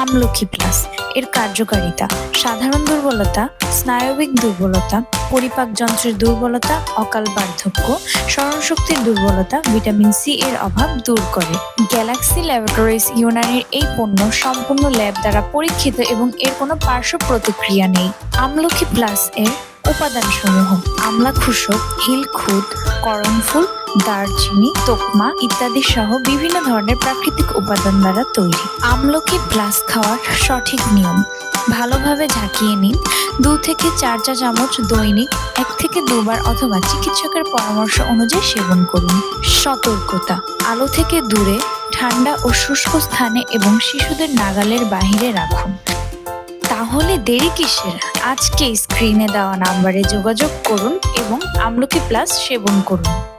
আমলকি প্লাস এর কার্যকারিতা, সাধারণ দুর্বলতা, স্নায়বিক দুর্বলতা, পরিপাক যন্ত্রের দুর্বলতা, অকাল বার্ধক্য, স্মরণশক্তির দুর্বলতা, ভিটামিন সি এর অভাব দূর করে। গ্যালাক্সি ল্যাবরেটরিজ ইউনানের এই পণ্য সম্পূর্ণ ল্যাব দ্বারা পরীক্ষিত এবং এর কোনো পার্শ্ব প্রতিক্রিয়া নেই। আমলকি প্লাস এর উপাদানসমূহ আমলা খুশক হিলখুদ করণফুল দারচিনি, তোকমা ইত্যাদি সহ বিভিন্ন ধরনের প্রাকৃতিক উপাদান দ্বারা তৈরি। আমলকি প্লাস খাওয়ার সঠিক নিয়ম। ভালোভাবে ঝাঁকিয়ে নিন। দু থেকে চার চা চামচ দৈনিক, এক থেকে দুবার অথবা চিকিৎসকের পরামর্শ অনুযায়ী সেবন করুন। সতর্কতা। আলো থেকে দূরে, ঠান্ডা ও শুষ্ক স্থানে এবং শিশুদের নাগালের বাহিরে রাখুন। তাহলে দেরি কিসের? আজকে স্ক্রিনে দেওয়া নাম্বারে যোগাযোগ করুন এবং আমলকি প্লাস সেবন করুন।